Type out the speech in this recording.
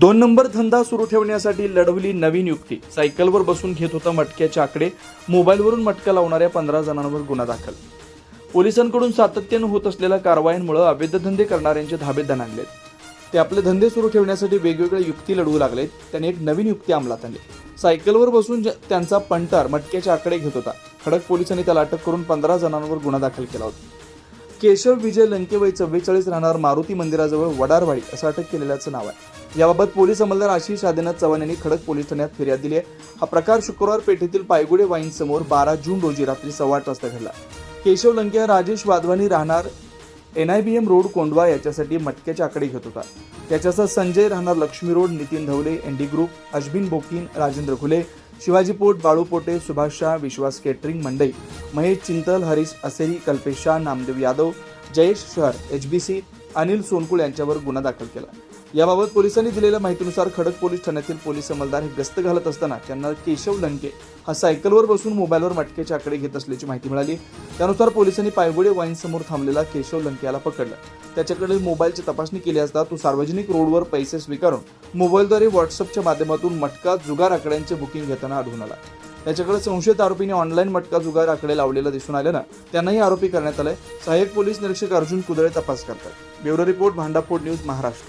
दोन नंबर धंदा सुरू ठेवण्यासाठी लढवली नवीन युक्ती सायकलवर बसून घेत होता मटक्याचे आकडे मोबाईलवरून मटका लावणाऱ्या पंधरा जणांवर गुन्हा दाखल. पोलिसांकडून सातत्यानं होत असलेल्या कारवायांमुळे अवैध धंदे करणाऱ्यांचे धाबे दणाणलेत ते आपले धंदे सुरू ठेवण्यासाठी वेगवेगळ्या युक्ती लढवू लागलेत. त्यांनी एक नवीन युक्ती अंमलात आणली. सायकलवर बसून ज- त्यांचा पंटार मटक्याचे आकडे घेत होता. खडक पोलिसांनी त्याला अटक करून पंधरा जणांवर गुन्हा दाखल केला होता. केशव विजय लंके वय चव्वेचाळीस राहणार मारुती मंदिराजवळ वडारवाडी असं अटक केलेल्याचं नाव आहे. याबाबत पोलीस अंमलदार आशिष आदिनाथ चव्हाण यांनी खडक पोलीस ठाण्यात फिर्याद दिली आहे. हा प्रकार शुक्रवार पेठेतील पायगुडे वाईन समोर बारा जून रोजी रात्री सव्वा आठ वाजता घडला. केशव लंके हा राजेश वाधवानी राहणार N I B M road Kondhwa याच्यासाठी मटक्याच्या आकडे घेत होता. त्याच्यासह संजय राहणार Laxmi road Nitin Dhawale ND group Ashwin Bokin Rajendra Khule Shivaji पोट बाळू पोटे सुभाष शाह विश्वास केटरिंग मंडई महेश चिंतल हरीश असेरी कल्पेश शाह नामदेव यादव जयेश शहर H B C Anil Sonkul यांच्यावर गुन्हा दाखल केला. याबाबत पोलिसांनी दिलेल्या माहितीनुसार खडक पोलीस ठाण्यातील पोलीस अंमलदार हे गस्त घालत असताना त्यांना केशव लंके हा सायकलवर बसून मोबाईलवर मटक्याचे आकडे घेत असल्याची माहिती मिळाली. त्यानुसार पोलिसांनी पायगुडे वाईन समोर थांबलेला केशव लंके याला पकडलं. त्याच्याकडे मोबाईलची तपासणी केली असता तो सार्वजनिक रोडवर पैसे स्वीकारून मोबाईलद्वारे व्हॉट्सअपच्या माध्यमातून मटका जुगार आकड्यांचे बुकिंग घेताना आढळून आला. याच्याकडे संशयित आरोपीने ऑनलाईन मटका जुगार आकडे लावलेला दिसून आल्यानं त्यांनाही आरोपी करण्यात आलाय. सहाय्यक पोलीस निरीक्षक अर्जुन कुदळे तपास करतात. Bureau report Bhandaphod news Maharashtra.